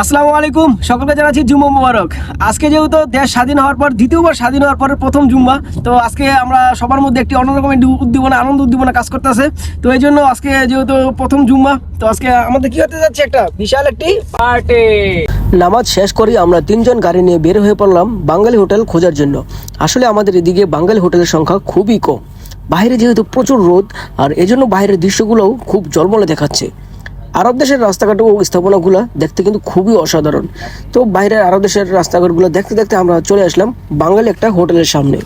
আসসালামু আলাইকুম সকলকে জানাচ্ছি জুম্মা মুবারক। আজকে যেহেতু দেশ স্বাধীন হওয়ার পর দ্বিতীয়বার স্বাধীন হওয়ার পরে প্রথম জুম্মা তো আজকে আমরা সবার মধ্যে একটি অন্যরকম একটি উদ্দীপনা আনন্দ উদ্দীপনা কাজ করতেছে। তো এই জন্য আজকে যেহেতু প্রথম জুম্মা তো আজকে আমাদের কি হতে যাচ্ছে একটা বিশাল একটি পার্টি। নামাজ শেষ করি আমরা তিনজন গাড়ি নিয়ে বের হয়ে পড়লাম বাঙালি হোটেল খোঁজার জন্য। আসলে আমাদের এদিকে বাঙালি হোটেলের সংখ্যা খুবই কম। বাইরে যেহেতু প্রচুর রোদ আর এজন্য বাইরের দৃশ্যগুলোও খুব জলমলে দেখাচ্ছে। আরব দেশের রাস্তাঘাট ও স্থাপনাগুলো দেখতে কিন্তু খুবই অসাধারণ। তো বাইরের আরব দেশের রাস্তাঘাটগুলো দেখতে দেখতে আমরা চলে আসলাম বাঙালি একটা হোটেলের সামনে।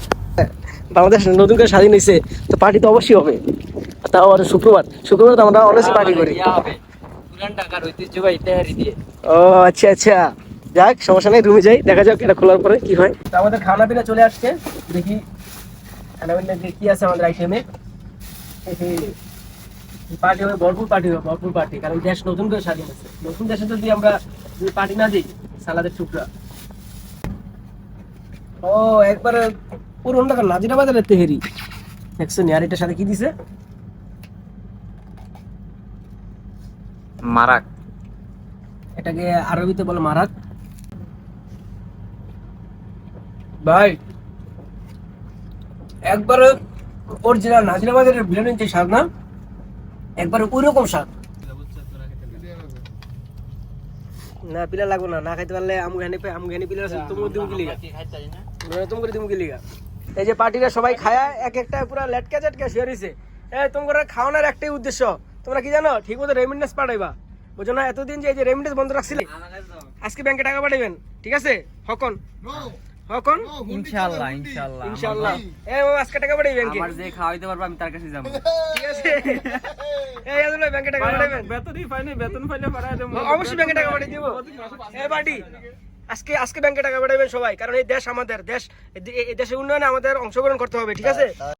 বাংলাদেশ নতুন করে স্বাধীন হয়েছে তো পার্টি তো অবশ্যই হবে। তাও আবার শুক্রবার। শুক্রবার তো আমরা অনেক পার্টি করি। ও আচ্ছা আচ্ছা। যাক সমস্যা নেই রুমে যাই দেখা যাক এটা খোলার পরে কি হয়। আমাদের খানা পিনা চলে আসছে। দেখি খানা পিনা কি আছে আমাদের আইটেমে পার্টি হবে ভরপুর পার্টি হবে ভরপুর পার্টি। কারণ দেশ নতুন করে স্বাধীন হচ্ছে নতুন দেশে যদি আমরা পার্টি না দিই সালাদের টুকরা। ও একবারে পুরো টাকা নাজিরা বাজারের তেহেরি। দেখছ নি আর সাথে কি দিছে? মারাক। এটাকে আরবিতে বলে মারাক। ভাই একবারে অরিজিনাল নাজিরাবাদের বিরিয়ানির যে স্বাদ না? একবারে ওই রকম স্বাদ না পিলা লাগবে না না খাইতে পারলে আমু ঘানি আমু ঘানি পিলা আছে তুমি দিমু গিলিগা তুমি করে দিমু গিলিগা এই যে পার্টিরা সবাই খায়া এক একটা পুরো লেটকা চেটকা শুয়ে তোমরা খাওয়ানোর একটাই উদ্দেশ্য। তোমরা কি জানো? ঠিক মতো রেমিন্ডেন্স পাঠাইবা। বুঝো না এতদিন যে এই যে রেমিন্ডেন্স বন্ধ রাখছিলে আজকে ব্যাংকে টাকা পাঠাইবেন ঠিক আছে? হকন? হকন? ইনশাআল্লাহ ইনশাআল্লাহ ইনশাআল্লাহ। এ আজকে টাকা পাঠাই ব্যাংকে আমার যে খাওয়াইতে পারব আমি তার কাছে যাব। ঠিক আছে? এই আদুল ভাই ব্যাংকে টাকা পাঠাবেন? বেতনই পাইনি বেতন পাইলে দেবো। অবশ্যই ব্যাংকে টাকা পাঠিয়ে দিব। আজকে আজকে ব্যাংকে টাকা পাঠাবেন সবাই কারণ এই দেশ আমাদের দেশ এই দেশের উন্নয়নে আমাদের অংশগ্রহণ করতে হবে ঠিক আছে?